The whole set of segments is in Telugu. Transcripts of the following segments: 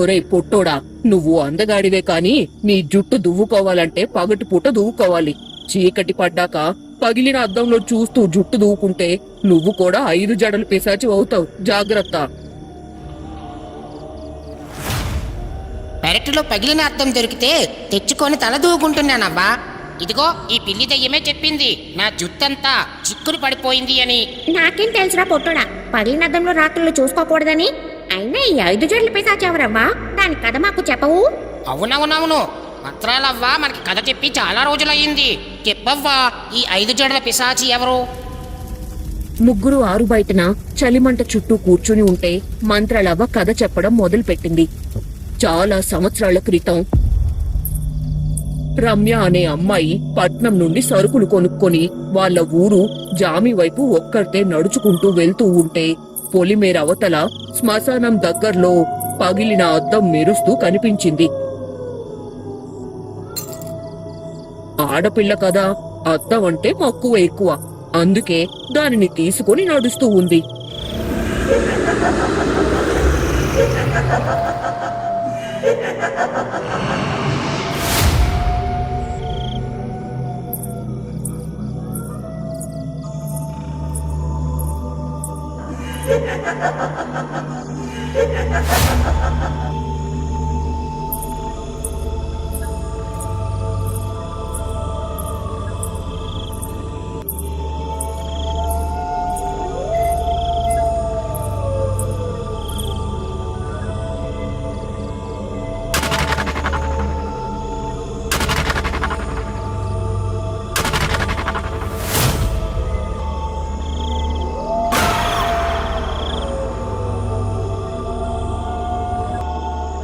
ఒరే పొట్టోడా నువ్వు అందగాడివే కాని నీ జుట్టు దువ్వుకోవాలంటే పగటి పూట దువ్వుకోవాలి. చీకటి పడ్డాక పగిలిన అద్దంలో చూస్తూ జుట్టు దువ్వుకుంటే నువ్వు కూడా ఐదు జడలు పిశాచి అవుతావు. జాగ్రత్త. పెరటిలో పగిలిన అద్దం దొరికితే తెచ్చుకొని తల దూకుంటున్నానవ్వా ఇదిగో ఈ పిల్లి దయ్యమే చెప్పింది నా జుట్టంతా చిక్కులు పడిపోయింది అని. నాకేం తెలుసురా పొట్టుడా పగిలిన అద్దంలో రాత్రులు చూసుకోకూడదని? అయినా ఈ ఐదు జడ్లు పిశాచెవరవ్వా దాని కథ మాకు చెప్పవు. అవునవునవును. మంత్రాలవ్వా మనకి కథ చెప్పి చాలా రోజులయ్యింది. చెప్పవ్వా ఈ ఐదు జడల పిశాచి ఎవరు? ముగ్గురు ఆరు బయటన చలిమంట చుట్టూ కూర్చుని ఉంటే మంత్రాలవ్వ కథ చెప్పడం మొదలుపెట్టింది. చాలా సంవత్సరాల క్రితం రమ్య అనే అమ్మాయి పట్నం నుండి సరుకులు కొనుక్కొని వాళ్ళ ఊరు జామి వైపు ఒక్కరితే నడుచుకుంటూ వెళ్తూ ఉంటే పొలిమేర అవతల శ్మశానం దగ్గర్లో పగిలిన అద్దం మెరుస్తూ కనిపించింది. ఆడపిల్ల కదా అద్దం అంటే మక్కువ ఎక్కువ. అందుకే దానిని తీసుకొని నడుస్తూ ఉంది.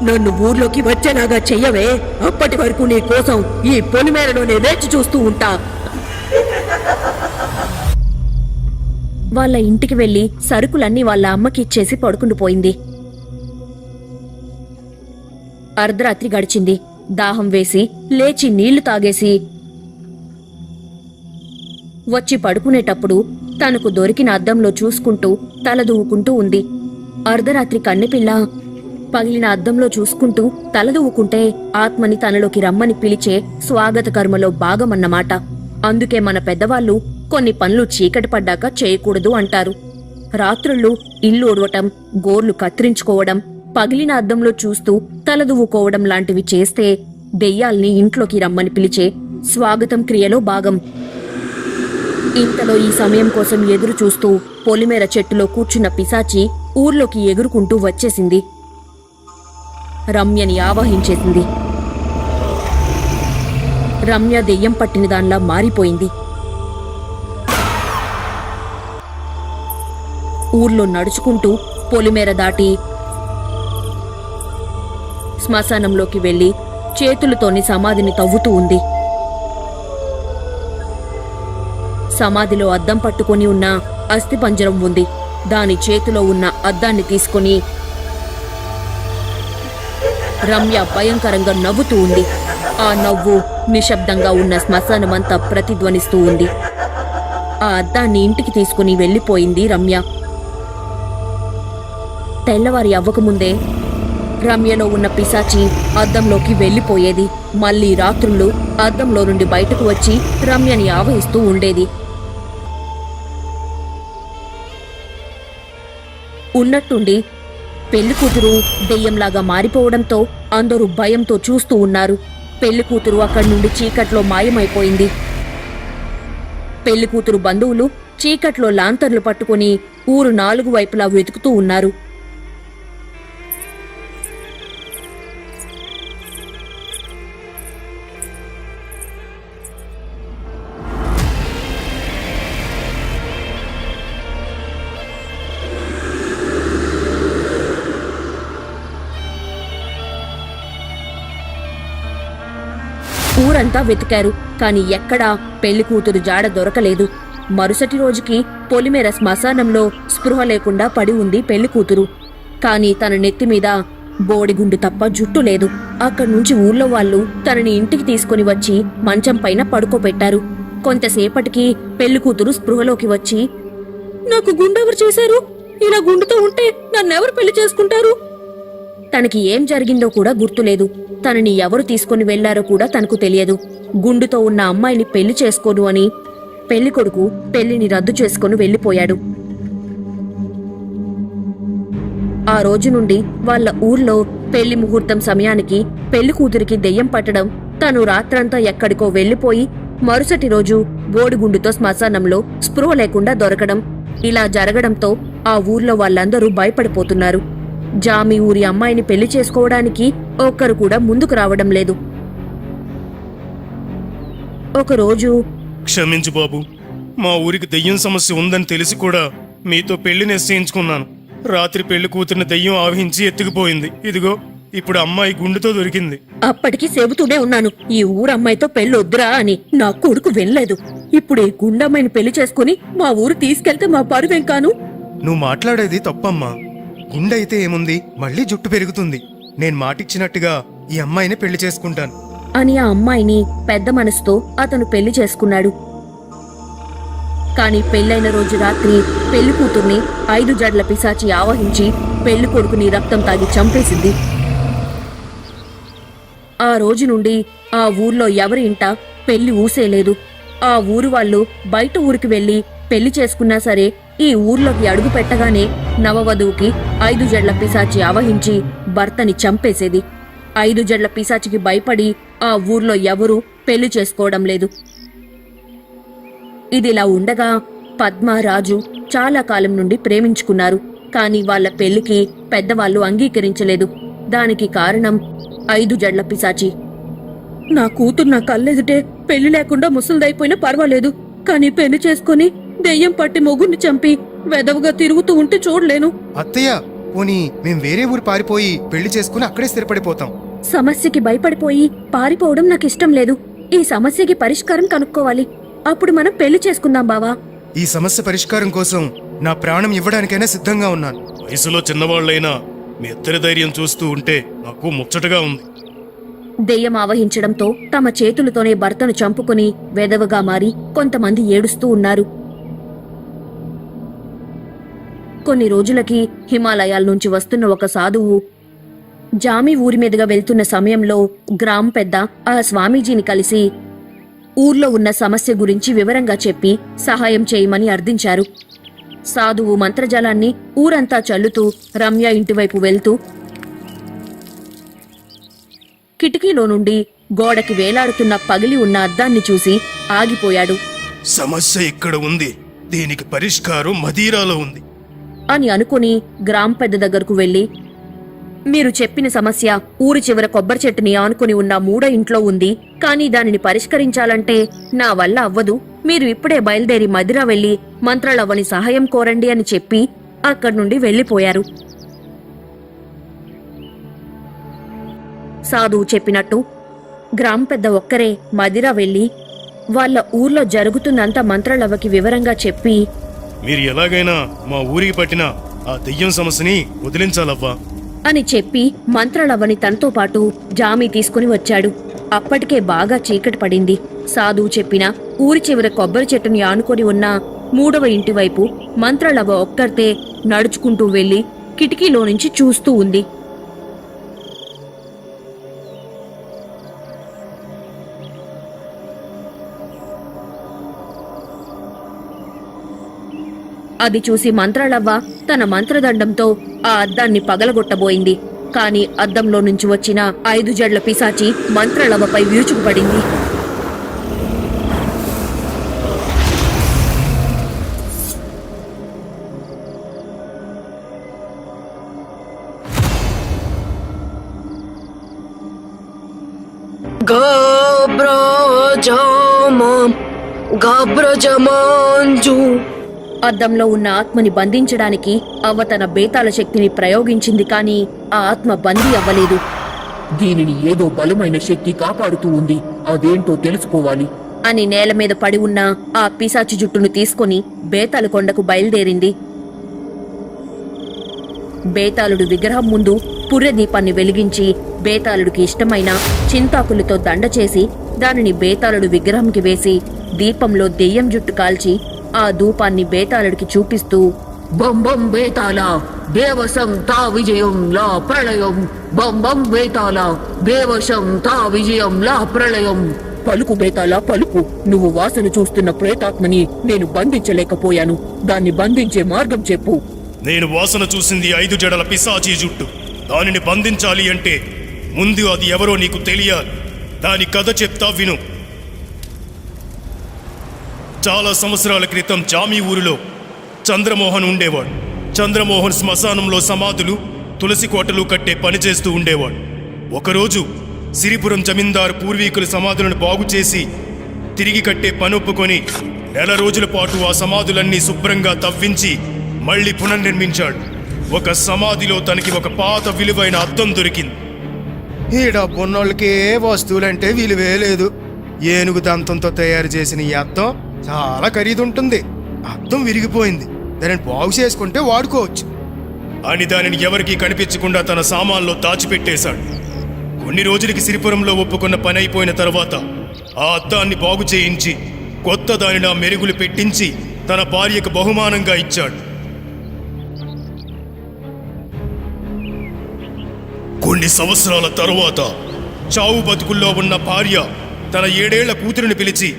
నన్ను ఊర్లోకి వచ్చేలాగా చెయ్యవే. అప్పటి వరకు నీ కోసం ఈ పొలిమేరలోనే వేచి చూస్తూ ఉంటా. వాళ్ళ ఇంటికి వెళ్ళి సరుకులన్నీ వాళ్ళ అమ్మకి ఇచ్చేసి పడుకుండిపోయింది అర్ధరాత్రి గడిచింది. దాహం వేసి లేచి నీళ్ళు తాగేసి వచ్చి పడుకునేటప్పుడు తనకు దొరికిన అద్దంలో చూసుకుంటూ తల దూవుకుంటూ ఉంది. అర్ధరాత్రి కన్నెపిల్ల పగిలిన అద్దంలో చూసుకుంటూ తలదువ్వుకుంటే ఆత్మని తనలోకి రమ్మని పిలిచే స్వాగత కర్మలో భాగమన్నమాట. అందుకే మన పెద్దవాళ్ళు కొన్ని పనులు చీకటి పడ్డాక చేయకూడదు అంటారు. రాత్రుళ్ళు ఇల్లు ఒడవటం గోర్లు కత్తిరించుకోవడం పగిలిన అద్దంలో చూస్తూ తలదువ్వుకోవడం లాంటివి చేస్తే దెయ్యాల్ని ఇంట్లోకి రమ్మని పిలిచే స్వాగతం క్రియలో భాగం. ఇంతలో ఈ సమయం కోసం ఎదురు చూస్తూ పొలిమేర చెట్టులో కూర్చున్న పిశాచి ఊర్లోకి ఎగురుకుంటూ వచ్చేసింది. రమ్యని ఆవాహించేసింది. రమ్య దెయ్యం పట్టిన దానిలా మారిపోయింది. ఊర్లో నడుచుకుంటూ పొలిమేర దాటి శ్మశానంలోకి వెళ్ళి చేతులతోని సమాధిని తవ్వుతూ ఉంది. సమాధిలో అద్దం పట్టుకొని ఉన్న అస్థిపంజరం ఉంది. దాని చేతిలో ఉన్న అద్దాన్ని తీసుకొని రమ్య భయంకరంగా నవ్వుతూ ఉంది. ఆ నవ్వు నిశ్శబ్దంగా ఉన్న శ్మశానమంతా ప్రతిధ్వనిస్తూ ఉంది. ఆ అద్దాన్ని ఇంటికి తీసుకుని వెళ్ళిపోయింది రమ్య. తెల్లవారి అవ్వకముందే రమ్యలో ఉన్న పిశాచి అద్దంలోకి వెళ్ళిపోయేది. మళ్ళీ రాత్రుళ్ళు అద్దంలో నుండి బయటకు వచ్చి రమ్యని ఆవహిస్తూ ఉండేది. ఉన్నట్టుండి పెళ్ళి కూతురు దెయ్యంలాగా మారిపోవడంతో అందరూ భయంతో చూస్తూ ఉన్నారు. పెళ్ళి కూతురు అక్కడి నుండి చీకట్లో మాయమైపోయింది. పెళ్ళి కూతురు బంధువులు చీకట్లో లాంతర్లు పట్టుకుని ఊరు నాలుగు వైపులా వెతుకుతూ ఉన్నారు. ఊరంతా వెతికారు. కాని ఎక్కడా పెళ్ళి కూతురు జాడ దొరకలేదు. మరుసటి రోజుకి పొలిమేర శ్మశానంలో స్పృహ లేకుండా పడి ఉంది పెళ్ళి కూతురు. కాని తన నెత్తి మీద బోడిగుండు తప్ప జుట్టు లేదు. అక్కడి నుంచి ఊర్లో వాళ్ళు తనని ఇంటికి తీసుకుని వచ్చి మంచం పైన పడుకోబెట్టారు. కొంతసేపటికి పెళ్ళి కూతురు స్పృహలోకి వచ్చి నాకు గుండెవరు చేశారు? ఇలా గుండుతో ఉంటే నన్నెవరు పెళ్ళి చేసుకుంటారు? తనకి ఏం జరిగిందో కూడా గుర్తులేదు. తనని ఎవరు తీసుకొని వెళ్ళారో కూడా తనకు తెలియదు. గుండుతో ఉన్న అమ్మాయిని పెళ్ళి చేసుకోను అని పెళ్ళి కొడుకు పెళ్ళిని రద్దు చేసుకొని వెళ్ళిపోయాడు ఆ రోజు నుండి వాళ్ళ ఊర్లో పెళ్ళి ముహూర్తం సమయానికి పెళ్ళి కూతురికి దెయ్యం పట్టడం తను రాత్రంతా ఎక్కడికో వెళ్ళిపోయి మరుసటి రోజు బోడిగుండుతో శ్మశానంలో స్పృహ లేకుండా దొరకడం ఇలా జరగడంతో ఆ ఊర్లో వాళ్ళందరూ భయపడిపోతున్నారు. జామి ఊరి అమ్మాయిని పెళ్ళి చేసుకోవడానికి ఒక్కరు కూడా ముందుకు రావడం లేదు. ఒకరోజు క్షమించు బాబు మా ఊరికి దెయ్యం సమస్య ఉందని తెలిసి కూడా మీతో పెళ్ళి నిశ్చయించుకున్నాను. రాత్రి పెళ్ళి కూతురిని దెయ్యం ఆవహించి ఎత్తుకుపోయింది. ఇదిగో ఇప్పుడు అమ్మాయి గుండెతో దొరికింది. అప్పటికి చెబుతూనే ఉన్నాను ఈ ఊరమ్మాయితో పెళ్ళొద్దురా అని. నా కొడుకు వెళ్ళలేదు ఇప్పుడు ఈ గుండమ్మాయిని పెళ్ళి చేసుకుని మా ఊరు తీసుకెళ్తే మా పరువేం కాను? నువ్వు మాట్లాడేది తప్పమ్మా. గుండె అయితే ఏముంది? మళ్ళీ జుట్టు పెరుగుతుంది. నేను మాటిచ్చినట్టుగా ఈ అమ్మాయిని పెళ్ళి చేసుకుంటాను. అని ఆ అమ్మాయిని పెద్ద మనసుతో అతను పెళ్ళి చేసుకున్నాడు. కాని పెళ్ళైన రోజు రాత్రి పెళ్ళి కూతుర్ని ఐదు జడ్ల పిశాచి ఆవహించి పెళ్ళి కొడుకుని రక్తం తాగి చంపేసింది. ఆ రోజు నుండి ఆ ఊర్లో ఎవరి ఇంట పెళ్ళి ఊసేలేదు. ఆ ఊరు వాళ్ళు బయట ఊరికి వెళ్ళి పెళ్ళి చేసుకున్నా సరే ఈ ఊర్లోకి అడుగు పెట్టగానే నవవధువుకి ఐదు జడ్ల పిశాచి ఆవహించి భర్తని చంపేసేది. ఐదు జడ్ల పిశాచికి భయపడి ఆ ఊర్లో ఎవరూ పెళ్ళి చేసుకోవడం లేదు. ఇదిలా ఉండగా పద్మ రాజు చాలా కాలం నుండి ప్రేమించుకున్నారు. కానీ వాళ్ళ పెళ్ళికి పెద్దవాళ్ళు అంగీకరించలేదు. దానికి కారణం ఐదు జడ్ల పిశాచి. నా కూతురు నా కళ్ళెదుటే పెళ్ళి లేకుండా ముసలిదైపోయినా పర్వాలేదు. కానీ పెళ్ళి చేసుకుని దెయ్యం పట్టి మొగుడిని చంపి వెదవుగా తిరుగుతూ ఉంటే చూడలేను. అత్తయ్య పోనీ మేం వేరే ఊరు పారిపోయి పెళ్ళి చేసుకుని అక్కడే స్థిరపడిపోతాం. సమస్యకి భయపడిపోయి పారిపోవడం నాకు ఇష్టం లేదు. ఈ సమస్యకి పరిష్కారం కనుక్కోవాలి. అప్పుడు మనం పెళ్ళి చేసుకుందాం బావా. ఈ సమస్య పరిష్కారం కోసం నా ప్రాణం ఇవ్వడానికైనా సిద్ధంగా ఉన్నాను. వయసులో చిన్నవాళ్ళైనా మీ ఇద్దరి ధైర్యం చూస్తూ ఉంటే నాకు ముచ్చటగా ఉంది. దెయ్యం ఆవహించడంతో తమ చేతులతోనే భర్తను చంపుకుని వెదవగా మారి కొంతమంది ఏడుస్తూ ఉన్నారు. కొన్ని రోజులకి హిమాలయాల నుంచి వస్తున్న ఒక సాధువు జామి ఊరి మీదుగా వెళ్తున్న సమయంలో గ్రామ పెద్ద ఆ స్వామీజీని కలిసి ఊర్లో ఉన్న సమస్య గురించి వివరంగా చెప్పి సహాయం చేయమని అర్థించారు. సాధువు మంత్రజాలాన్ని ఊరంతా చల్లుతూ రమ్య ఇంటివైపు వెళ్తూ కిటికీలో నుండి గోడకి వేలాడుతున్న పగిలి ఉన్న అద్దాన్ని చూసి ఆగిపోయాడు. సమస్య ఇక్కడ ఉంది. దీనికి పరిష్కారం మదీరాలో ఉంది. అని అనుకుని గ్రామ పెద్ద దగ్గరకు వెళ్ళి మీరు చెప్పిన సమస్య ఊరి చివర కొబ్బరి చెట్టుని ఆనుకుని ఉన్న మూడో ఇంట్లో ఉంది కానీ దానిని పరిష్కరించాలంటే నా వల్ల అవ్వదు. మీరు ఇప్పుడే బయలుదేరి మదిర వెళ్ళి మంత్రాలవ్వని సహాయం కోరండి అని చెప్పి అక్కడి నుండి వెళ్ళిపోయారు సాధువు చెప్పినట్టు గ్రామ పెద్ద ఒక్కరే మదిర వెళ్ళి వాళ్ళ ఊర్లో జరుగుతున్నంత మంత్రాలవ్వకి వివరంగా చెప్పి మీరు ఎలాగైనా మా ఊరికి పట్టిన ఆ దెయ్యం సమస్యని వదిలించాలవ్వా? అని చెప్పి మంత్రలవ్వని తనతో పాటు జామీ తీసుకుని వచ్చాడు. అప్పటికే బాగా చీకటి పడింది. సాధువు చెప్పిన ఊరి చివర కొబ్బరి చెట్టుని ఆనుకొని ఉన్న మూడవ ఇంటివైపు మంత్రలవ్వ ఒక్కర్తే నడుచుకుంటూ వెళ్ళి కిటికీలో నుంచి చూస్తూ ఉంది. అది చూసి మంత్రాలవ్వ తన మంత్రదండంతో ఆ అద్దాన్ని పగలగొట్టబోయింది. కాని అద్దంలో నుంచి వచ్చిన ఐదు జడ్ల పిశాచి మంత్రలవ్వపై విరుచుకుపడింది. గాబ్రజమాం గబ్రజమాంజు అద్దంలో ఉన్న ఆత్మని బంధించడానికి అవ్వ తన బేతాళ శక్తిని ప్రయోగించింది కాని ఆ ఆత్మ బందీ అవ్వలేదు. దీనిని ఏదో బలమైన శక్తి కాపాడుతూ ఉంది. అదేంటో తెలుసుకోవాలి. అని నేల మీద పడి ఉన్న ఆ పిశాచి జుట్టును తీసుకొని బేతాళ కొండకు బయలుదేరింది. బేతాళుడు విగ్రహం ముందు పుర్రె దీపాన్ని వెలిగించి బేతాళుడికి ఇష్టమైన చింతాకులతో దండ చేసి దానిని బేతాళుడు విగ్రహంకి వేసి దీపంలో దెయ్యం జుట్టు కాల్చి ఆ ధూపాన్ని బేతాళుడికి చూపిస్తూ బం బం బేతాళ దేవసం తా విజయం లా ప్రళయం. బం బం బేతాళ దేవసం తా విజయం లా ప్రళయం. పలుకు బేతాళ పలుకు నువ్వు వాసన చూస్తున్న ప్రేతాత్మని నేను బంధించలేకపోయాను. దాన్ని బంధించే మార్గం చెప్పు. నేను వాసన చూసింది ఐదు జడల పిశాచీ జుట్టు. దానిని బంధించాలి అంటే ముందు అది ఎవరో నీకు తెలియాలి. దాని కథ చెప్తా విను. చాలా సంవత్సరాల క్రితం జామీ ఊరిలో చంద్రమోహన్ ఉండేవాడు. చంద్రమోహన్ శ్మశానంలో సమాధులు తులసి కోటలు కట్టే పని చేస్తూ ఉండేవాడు. ఒకరోజు సిరిపురం జమీందారు పూర్వీకుల సమాధులను బాగు చేసి తిరిగి కట్టే పని ఒప్పుకొని నెల రోజుల పాటు ఆ సమాధులన్నీ శుభ్రంగా తవ్వించి మళ్ళీ పునర్నిర్మించాడు. ఒక సమాధిలో తనకి ఒక పాత విలువైన అద్దం దొరికింది. ఈ డబ్బున్నోళ్ళకి ఏ వస్తువులంటే విలువే లేదు. ఏనుగు దంతంతో తయారు చేసిన ఈ అద్దం చాలా ఖరీదుంటుంది. అద్దం విరిగిపోయింది. దానిని బాగు చేసుకుంటే వాడుకోవచ్చు. అని దానిని ఎవరికీ కనిపించకుండా తన సామాన్లో దాచిపెట్టేశాడు. కొన్ని రోజులకి సిరిపురంలో ఒప్పుకున్న పని అయిపోయిన తర్వాత ఆ అద్దాన్ని బాగు చేయించి కొత్త దానిని ఆ మెరుగులు పెట్టించి తన భార్యకు బహుమానంగా ఇచ్చాడు. కొన్ని సంవత్సరాల తరువాత చావు బతుకుల్లో ఉన్న భార్య తన ఏడేళ్ళ కూతురిని పిలిచి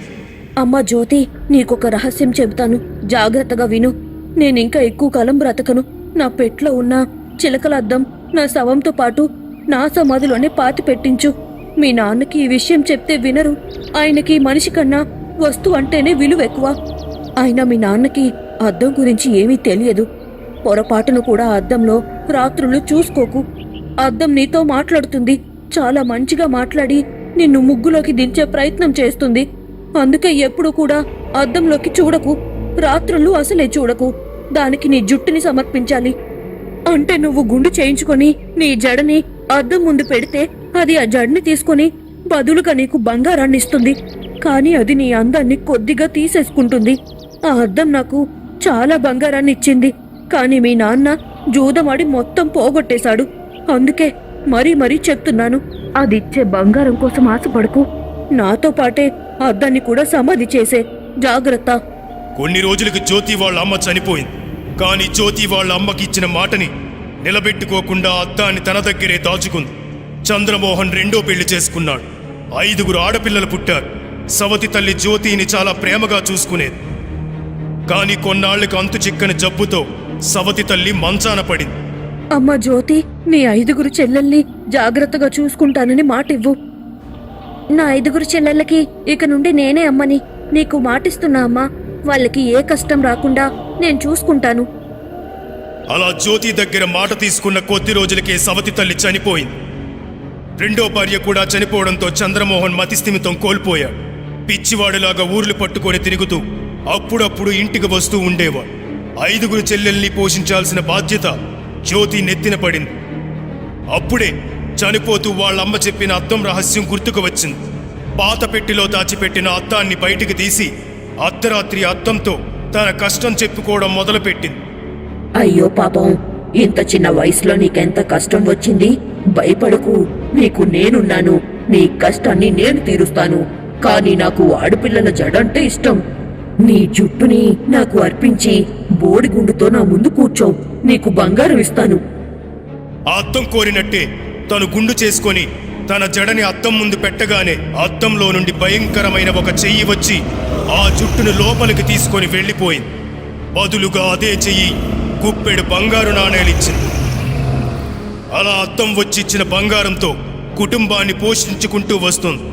అమ్మా జ్యోతి నీకొక రహస్యం చెబుతాను. జాగ్రత్తగా విను. నేనింకా ఎక్కువ కాలం బ్రతకను. నా పెట్లో ఉన్న చిలకల అద్దం నా శవంతో పాటు నా సమాధిలోనే పాతి పెట్టించు. మీ నాన్నకి ఈ విషయం చెప్తే వినరు. ఆయనకి మనిషి కన్నా వస్తువు అంటేనే విలువ ఎక్కువ. ఆయన మీ నాన్నకి అద్దం గురించి ఏమీ తెలియదు. పొరపాటును కూడా అద్దంలో రాత్రులు చూసుకోకు. అద్దం నీతో మాట్లాడుతుంది. చాలా మంచిగా మాట్లాడి నిన్ను ముగ్గులోకి దించే ప్రయత్నం చేస్తుంది. అందుకే ఎప్పుడు కూడా అద్దంలోకి చూడకు. రాత్రులు అసలే చూడకు. దానికి నీ జుట్టుని సమర్పించాలి. అంటే నువ్వు గుండు చేయించుకొని నీ జడని అద్దం ముందు పెడితే అది ఆ జడని తీసుకొని బదులుగా నీకు బంగారాన్ని ఇస్తుంది. కానీ అది నీ అందాన్ని కొద్దిగా తీసేసుకుంటుంది. ఆ అద్దం నాకు చాలా బంగారాన్ని ఇచ్చింది. కానీ మీ నాన్న జూదమాడి మొత్తం పోగొట్టేశాడు. అందుకే మరీ మరీ చెప్తున్నాను. అదిచ్చే బంగారం కోసం ఆశపడకు. నాతో పాటే అద్దాన్ని కూడా సమాధి చేసే. జాగ్రత్త. కొన్ని రోజులకు జ్యోతి వాళ్ళ అమ్మ చనిపోయింది. కానీ జ్యోతి వాళ్ళ అమ్మకి ఇచ్చిన మాటని నిలబెట్టుకోకుండా అద్దాన్ని తన దగ్గరే దాచుకుంది. చంద్రమోహన్ రెండో పెళ్ళి చేసుకున్నాడు. ఐదుగురు ఆడపిల్లలు పుట్టారు. సవతి తల్లి జ్యోతిని చాలా ప్రేమగా చూసుకునేది. కానీ కొన్నాళ్ళకు అంతు చిక్కని జబ్బుతో సవతి తల్లి మంచాన పడింది. అమ్మ జ్యోతి నీ ఐదుగురు చెల్లెల్ని జాగ్రత్తగా చూసుకుంటానని మాటివ్వు. నా ఐదుగురు చెల్లెళ్ళకి ఇక నుండి నేనే అమ్మని. నీకు మాటిస్తున్నా అమ్మా. వాళ్ళకి ఏ కష్టం రాకుండా నేను చూసుకుంటాను. అలా జ్యోతి దగ్గర మాట తీసుకున్న కొద్ది రోజులకే సవతి తల్లి చనిపోయింది. రెండో భార్య కూడా చనిపోవడంతో చంద్రమోహన్ మతిస్థిమితం కోల్పోయాడు. పిచ్చివాడులాగా ఊర్లు పట్టుకొని తిరుగుతూ అప్పుడప్పుడు ఇంటికి వస్తూ ఉండేవాడు. ఐదుగురు చెల్లెల్ని పోషించాల్సిన బాధ్యత జ్యోతి నెత్తిన పడింది. అప్పుడే చనిపోతూ వాళ్ళమ్మ చెప్పిన అద్దం రహస్యం గుర్తుకు వచ్చింది. పాత పెట్టిలో దాచిపెట్టిన అద్దాన్ని బయటికి తీసి అర్ధరాత్రి అద్దంతో తన కష్టం చెప్పుకోవడం మొదలుపెట్టింది. అయ్యో పాపం ఇంత చిన్న వయసులో నీకెంత కష్టం వచ్చింది? భయపడకు నీకు నేనున్నాను నీ కష్టాన్ని నేను తీరుస్తాను కానీ నాకు ఆడపిల్లల జడంటే ఇష్టం. నీ జుట్టుని నాకు అర్పించి బోడిగుండుతో నా ముందు కూర్చో నీకు బంగారం ఇస్తాను. అద్దం కోరినట్టే తను గుండు చేసుకొని తన జడని అద్దం ముందు పెట్టగానే అద్దంలో నుండి భయంకరమైన ఒక చెయ్యి వచ్చి ఆ జుట్టును లోపలికి తీసుకొని వెళ్ళిపోయింది. బదులుగా అదే చెయ్యి గుప్పెడు బంగారు నాణేలిచ్చింది అలా అద్దం వచ్చిచ్చిన బంగారంతో కుటుంబాన్ని పోషించుకుంటూ వస్తుంది.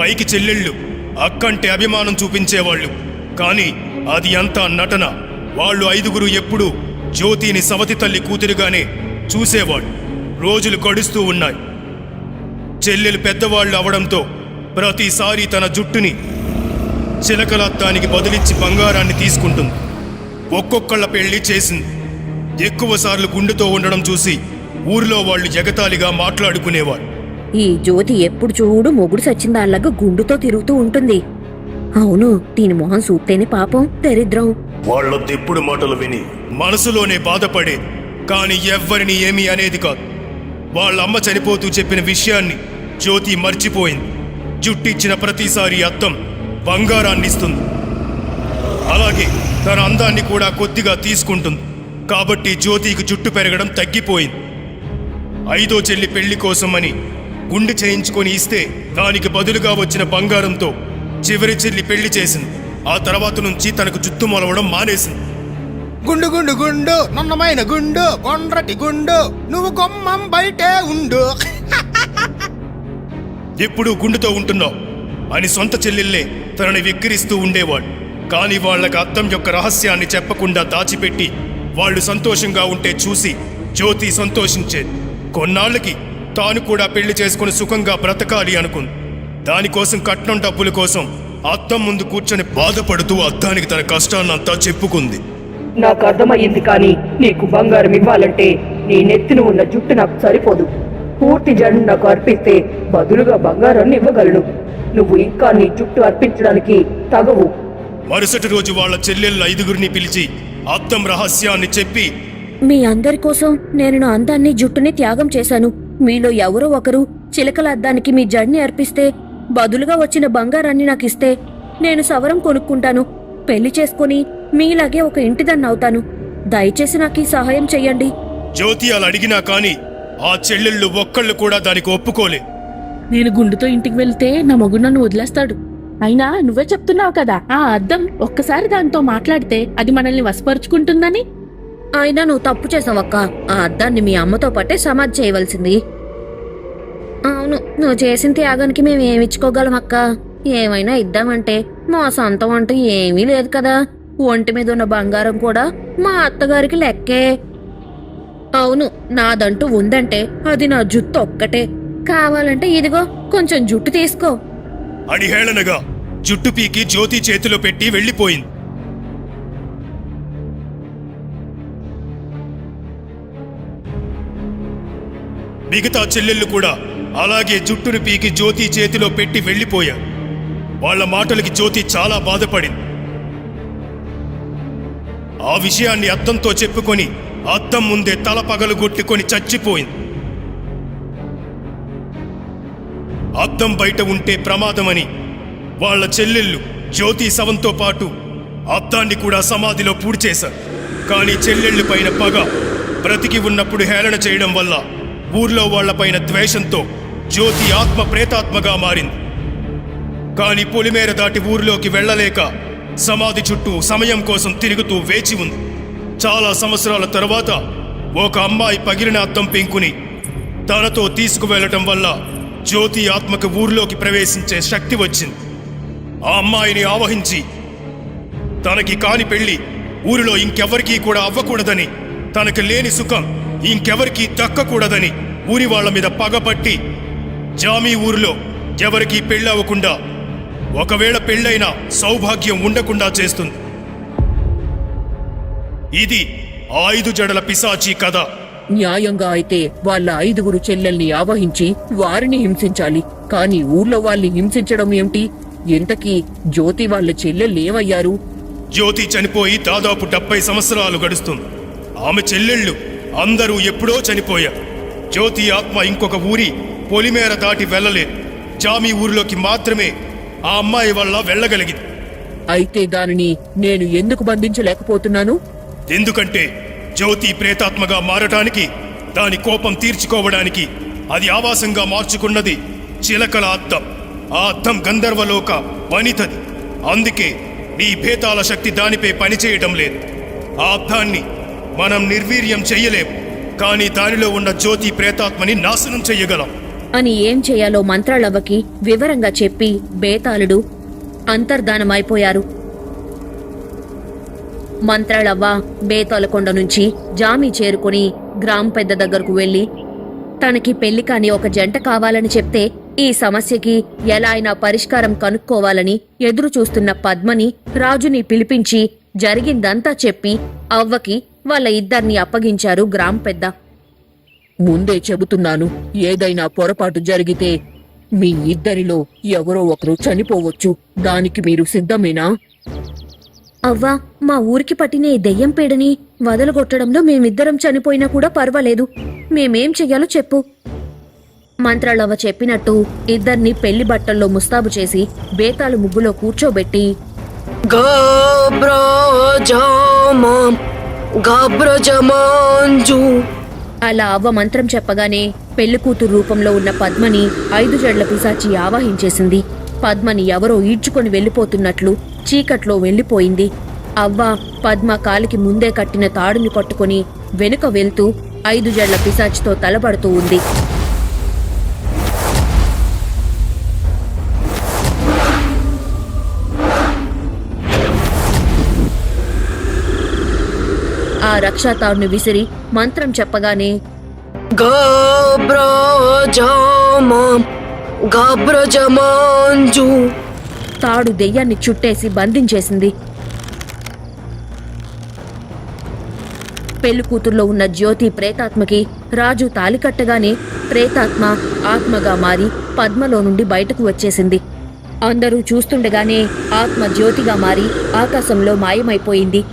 పైకి చెల్లెళ్ళు అక్కంటే అభిమానం చూపించేవాళ్ళు. కానీ అది అంతా నటన. వాళ్ళు ఐదుగురు ఎప్పుడూ జ్యోతిని సవతి తల్లి కూతురుగానే చూసేవాళ్ళు. రోజులు గడుస్తూ ఉన్నాయి. చెల్లెలు పెద్దవాళ్ళు అవడంతో ప్రతిసారి తన జుట్టుని చిలకలత్తానికి బదులిచ్చి బంగారాన్ని తీసుకుంటుంది. ఒక్కొక్కళ్ళ పెళ్ళి చేసింది. ఎక్కువసార్లు గుండెతో ఉండడం చూసి ఊరిలో వాళ్ళు ఎగతాళిగా మాట్లాడుకునేవారు. ఈ జ్యోతి ఎప్పుడు చూడు మొగుడు సచ్చిందాల్లాగా గుండుతో తిరుగుతూ ఉంటుంది. అవును దీని మొహం చూస్తేనే పాపం దరిద్రం. వాళ్ళ తెప్పుడు మాటలు విని మనసులోనే బాధపడే కాని ఎవ్వరిని ఏమీ అనేది కాదు. వాళ్ళ అమ్మ చనిపోతూ చెప్పిన విషయాన్ని జ్యోతి మర్చిపోయింది. జుట్టిచ్చిన ప్రతిసారి అద్దం బంగారాన్ని ఇస్తుంది అలాగే తన అందాన్ని కూడా కొద్దిగా తీసుకుంటుంది. కాబట్టి జ్యోతికి జుట్టు పెరగడం తగ్గిపోయింది. ఐదో చెల్లి పెళ్ళి కోసమని గుండె చేయించుకొని ఇస్తే దానికి బదులుగా వచ్చిన బంగారంతో చివరి చెల్లి పెళ్ళి చేసింది. ఆ తర్వాత నుంచి తనకు జుట్టు మొలవడం మానేసింది. గుండు గుండు గుండు నన్నమైన గుండు కొండ్రటి గుండు నువ్వు కొమ్మం బయటే ఉండు. ఎప్పుడు గుండుతో ఉంటున్నావు. అని సొంత చెల్లెళ్ళే తనని వెక్కిరిస్తూ ఉండేవాడు. కానీ వాళ్ళకు అద్దం యొక్క రహస్యాన్ని చెప్పకుండా దాచిపెట్టి వాళ్ళు సంతోషంగా ఉంటే చూసి జ్యోతి సంతోషించేది. కొన్నాళ్ళకి తాను కూడా పెళ్ళి చేసుకుని సుఖంగా బ్రతకాలి అనుకుంది. దానికోసం కట్నం డబ్బుల కోసం అద్దం ముందు కూర్చొని బాధపడుతూ అద్దానికి తన కష్టాన్నంతా చెప్పుకుంది. నాకు అర్థమయ్యింది కానీ నీకు బంగారం ఇవ్వాలంటే నీ నెత్తిన ఉన్న జుట్టు నాకు సరిపోదు. పూర్తి జడను నాకు అర్పిస్తే బదులుగా బంగారాన్ని ఇవ్వగలను. నువ్వు ఇంకా నీ జుట్టు అర్పించడానికి తగవు. మరుసటి రోజు వాళ్ళ చెల్లెళ్ళ ఐదుగురిని పిలిచి అద్దం రహస్యాన్ని చెప్పి మీ అందరి కోసం నేను నా అందాన్ని జుట్టుని త్యాగం చేశాను. మీలో ఎవరో ఒకరు చిలకల అద్దానికి మీ జడ్ని అర్పిస్తే బదులుగా వచ్చిన బంగారాన్ని నాకిస్తే నేను సవరం కొనుక్కుంటాను. పెళ్ళి చేసుకుని మీలాగే ఒక ఇంటిదాన్ని అవుతాను. దయచేసి నాకు ఈ సహాయం చెయ్యండి. జ్యోతి అలా అడిగినా కానీ ఆ చెల్లెళ్ళు ఒక్కళ్ళు కూడా దానికి ఒప్పుకోలే. నేను గుండుతో ఇంటికి వెళ్తే నా మొగుడు నన్ను వదిలేస్తాడు. అయినా నువ్వే చెప్తున్నావు కదా ఆ అద్దం ఒక్కసారి దాంతో మాట్లాడితే అది మనల్ని వశపరుచుకుంటుందని? అయినా నువ్వు తప్పు చేసావక్క. ఆ అద్దాన్ని మీ అమ్మతో పాటే సమాధి చేయవలసింది. అవును నువ్వు చేసిన త్యాగానికి మేము ఏమిచ్చుకోగలం అక్క ఏమైనా ఇద్దామంటే మా సొంతం అంటూ ఏమీ లేదు కదా. ఒంటి మీద ఉన్న బంగారం కూడా మా అత్తగారికి లెక్కే. అవును నాదంటూ ఉందంటే అది నా జుట్టు ఒక్కటే. కావాలంటే ఇదిగో కొంచెం జుట్టు తీసుకో. అని హేళనగా జుట్టు పీకి జ్యోతి చేతిలో పెట్టి వెళ్ళిపోయింది. మిగతా చెల్లెళ్ళు కూడా అలాగే జుట్టును పీకి జ్యోతి చేతిలో పెట్టి వెళ్ళిపోయారు. వాళ్ళ మాటలకి జ్యోతి చాలా బాధపడింది. ఆ విషయాన్ని అద్దంతో చెప్పుకొని అద్దం ముందే తల పగలుగొట్టుకొని చచ్చిపోయింది. అద్దం బయట ఉంటే ప్రమాదమని వాళ్ళ చెల్లెళ్ళు జ్యోతి శవంతో పాటు అద్దాన్ని కూడా సమాధిలో పూడ్చేశారు. కానీ చెల్లెళ్ళు పైన పగ బ్రతికి ఉన్నప్పుడు హేళన చేయడం వల్ల ఊర్లో వాళ్ళపైన ద్వేషంతో జ్యోతి ఆత్మ ప్రేతాత్మగా మారింది. కానీ పొలిమేర దాటి ఊర్లోకి వెళ్ళలేక సమాధి చుట్టూ సమయం కోసం తిరుగుతూ వేచి ఉంది. చాలా సంవత్సరాల తర్వాత ఒక అమ్మాయి పగిలిన అద్దం పెంకుని తనతో తీసుకువెళ్ళటం వల్ల జ్యోతి ఆత్మకు ఊర్లోకి ప్రవేశించే శక్తి వచ్చింది. ఆ అమ్మాయిని ఆవహించి తనకి కాని పెళ్ళి ఊరిలో ఇంకెవరికీ కూడా అవ్వకూడదని తనకు లేని సుఖం ఇంకెవరికీ దక్కకూడదని ఊరి వాళ్ళ మీద పగపట్టి జామీ ఊరిలో ఎవరికీ పెళ్ళి అవ్వకుండా ఒకవేళ పెళ్ళైనా సౌభాగ్యం ఉండకుండా చేస్తుంది. ఇది ఐదు జడల పిశాచీ కథ. న్యాయంగా అయితే వాళ్ళ ఐదుగురు చెల్లెల్ని ఆవహించి వారిని హింసించాలి. కానీ ఊర్లో వాళ్ళని హింసించడం ఏమిటి? ఇంతకీ జ్యోతి వాళ్ళ చెల్లెళ్ళు ఏమయ్యారు? జ్యోతి చనిపోయి దాదాపు డెబ్బై సంవత్సరాలు గడుస్తుంది. ఆమె చెల్లెళ్ళు అందరూ ఎప్పుడో చనిపోయారు. జ్యోతి ఆత్మ ఇంకొక ఊరి పొలిమేర దాటి వెళ్ళలేదు. జామీ ఊరిలోకి మాత్రమే ఆ అమ్మాయి వల్ల వెళ్ళగలిగింది. అయితే దానిని నేను ఎందుకు బంధించలేకపోతున్నాను? ఎందుకంటే జ్యోతి ప్రేతాత్మగా మారటానికి దాని కోపం తీర్చుకోవడానికి అది ఆవాసంగా మార్చుకున్నది చిలకల అద్దం. ఆ అద్దం గంధర్వలోక వనితది అందుకే నీ భేతాల శక్తి దానిపై పనిచేయటం లేదు. ఆ అద్దాన్ని మనం నిర్వీర్యం చెయ్యలేం కానీ దానిలో ఉన్న జ్యోతి ప్రేతాత్మని నాశనం చెయ్యగలం అని ఏం చేయాలో మంత్రాలవ్వకి వివరంగా చెప్పి బేతాళుడు అంతర్ధానమైపోయారు. మంత్రాలవ్వ బేతాళకొండ నుంచి జామి చేరుకుని గ్రామ పెద్ద దగ్గరకు వెళ్ళి తనకి పెళ్ళి కాని ఒక జంట కావాలని చెప్తే ఈ సమస్యకి ఎలా అయినా పరిష్కారం కనుక్కోవాలని ఎదురు చూస్తున్న పద్మని రాజుని పిలిపించి జరిగిందంతా చెప్పి అవ్వకి వాళ్ళ ఇద్దరిని అప్పగించారు గ్రామ పెద్ద. ముందే చెబుతున్నాను ఏదైనా పొరపాటు జరిగితే మీ ఇద్దరిలో ఎవరో ఒకరు చనిపోవచ్చు. దానికి మీరు సిద్ధమేనా? అవ్వా మా ఊరికి పట్టిన ఈ దెయ్యం పీడని వదలగొట్టడంలో మేమిద్దరం చనిపోయినా కూడా పర్వాలేదు. మేమేం చెయ్యాలో చెప్పు. మంత్రాలవ్వ చెప్పినట్టు ఇద్దరిని పెళ్ళి బట్టల్లో ముస్తాబు చేసి బేతాళు ముగ్గులో కూర్చోబెట్టి గోబ్రోజోమం గాబ్రజమాంజు అలా అవ్వ మంత్రం చెప్పగానే పెళ్ళికూతురు రూపంలో ఉన్న పద్మని ఐదు జడ్ల పిశాచి ఆవాహించేసింది. పద్మని ఎవరో ఈడ్చుకొని వెళ్ళిపోతున్నట్లు చీకట్లో వెళ్ళిపోయింది. అవ్వ పద్మ కాలికి ముందే కట్టిన తాడుని పట్టుకొని వెనుక వెళ్తూ ఐదు జడ్ల పిశాచితో తలబడుతూ ఉంది. రక్షాతాడుని విసిరి మంత్రం చెప్పగానే తాడు దెయ్యాన్ని చుట్టేసి బంధించేసింది. పెళ్ళి కూతుర్లో ఉన్న జ్యోతి ప్రేతాత్మకి రాజు తాలి కట్టగానే ప్రేతాత్మ ఆత్మగా మారి పద్మలో నుండి బయటకు వచ్చేసింది. అందరూ చూస్తుండగానే ఆత్మ జ్యోతిగా మారి ఆకాశంలో మాయమైపోయింది.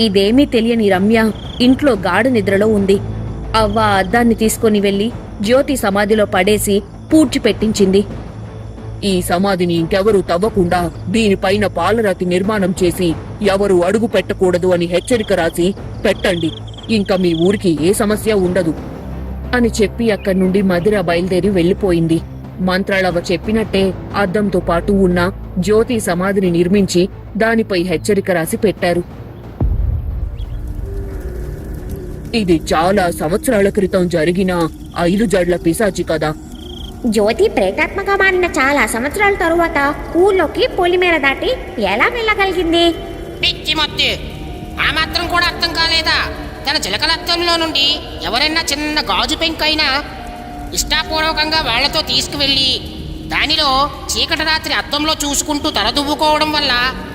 ఇదేమీ తెలియని రమ్య ఇంట్లో గాఢ నిద్రలో ఉంది. అవ్వ ఆ అద్దాన్ని తీసుకొని వెళ్ళి జ్యోతి సమాధిలో పడేసి పూడ్చి పెట్టించింది. ఈ సమాధిని ఇంకెవరూ తవ్వకుండా దీనిపైన పాలరాతి నిర్మాణం చేసి ఎవరు అడుగు పెట్టకూడదు అని హెచ్చరిక రాసి పెట్టండి. ఇంకా మీ ఊరికి ఏ సమస్య ఉండదు. అని చెప్పి అక్కడి నుండి మదిర బయలుదేరి వెళ్ళిపోయింది మంత్రాలవ చెప్పినట్టే అద్దంతో పాటు ఉన్న జ్యోతి సమాధిని నిర్మించి దానిపై హెచ్చరిక రాసి పెట్టారు. ఇది చాలా సంవత్సరాల క్రితం జరిగిన ఐదు జడ్ల పిశాచి కదా. జ్యోతి ప్రేతాత్మగా మారిన చాలా సంవత్సరాల తరువాత ఊర్లోకి పొలిమేర దాటి ఎలా వెళ్ళగలిగింది? పిచ్చి మొత్తి. ఆ మాత్రం కూడా అర్థం కాలేదా? తన చిలకలత్తంలో నుండి ఎవరైనా చిన్న గాజు పెంకైనా ఇష్టాపూర్వకంగా వాళ్ళతో తీసుకువెళ్ళి దానిలో చీకటి రాత్రి అద్దంలో చూసుకుంటూ తలదువ్వుకోవడం వల్ల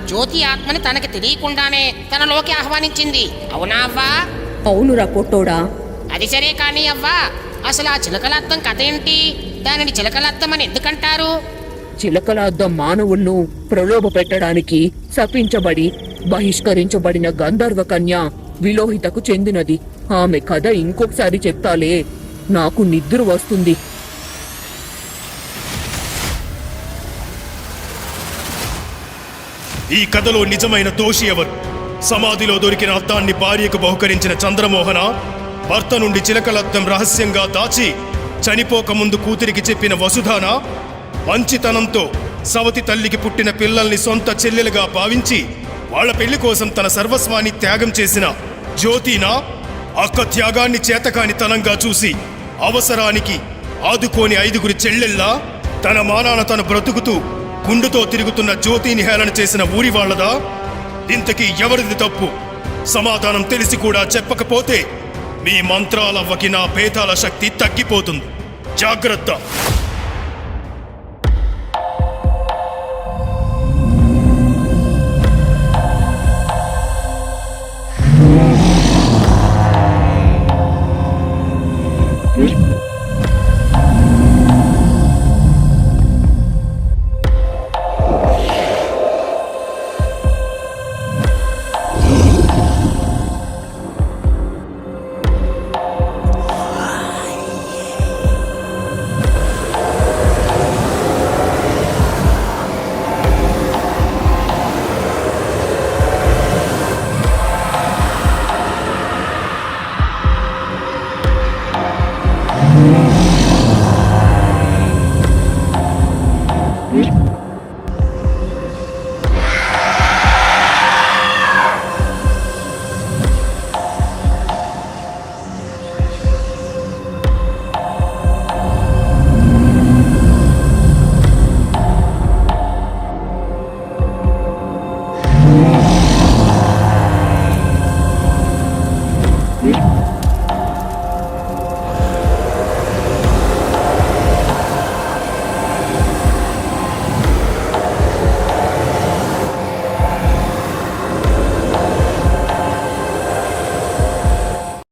జ్యోతి ఆత్మని తనకి తెలియకుండానే తనలోకి ఆహ్వానించింది. అవునా అవ్వా? అవునురా పొట్టోడా? అది సరే కానీ అవ్వా అసలు ఆ చిలకలద్దం కథ ఏంటి? దానిని చిలకలద్దం అని ఎందుకంటారు? చిలకల అద్దం మానవులను ప్రలోభ పెట్టడానికి శపించబడి బహిష్కరించబడిన గంధర్వ కన్య విలోహితకు చెందినది. ఆమె కథ ఇంకొకసారి చెప్తాలే. నాకు నిద్ర వస్తుంది. ఈ కథలో నిజమైన దోషి ఎవరు? సమాధిలో దొరికిన అద్దాన్ని భార్యకు బహుకరించిన చంద్రమోహన భర్త నుండి చిలకలద్దం రహస్యంగా దాచి చనిపోక ముందు కూతురికి చెప్పిన వసుధాన మంచితనంతో సవతి తల్లికి పుట్టిన పిల్లల్ని సొంత చెల్లెలుగా భావించి వాళ్ళ పెళ్ళి కోసం తన సర్వస్వాన్ని త్యాగం చేసిన జ్యోతినా అక్క త్యాగాన్ని చేతకాని తనంగా చూసి అవసరానికి ఆదుకోని ఐదుగురి చెల్లెల్లా తన మానాన తను బ్రతుకుతూ గుండుతో తిరుగుతున్న జ్యోతిని హేళన చేసిన ఊరి వాళ్ళదా? ఇంతకీ ఎవరిది తప్పు? సమాధానం తెలిసి కూడా చెప్పకపోతే మీ మంత్రాలవ్వకి నా భేదాల శక్తి తగ్గిపోతుంది. జాగ్రత్త.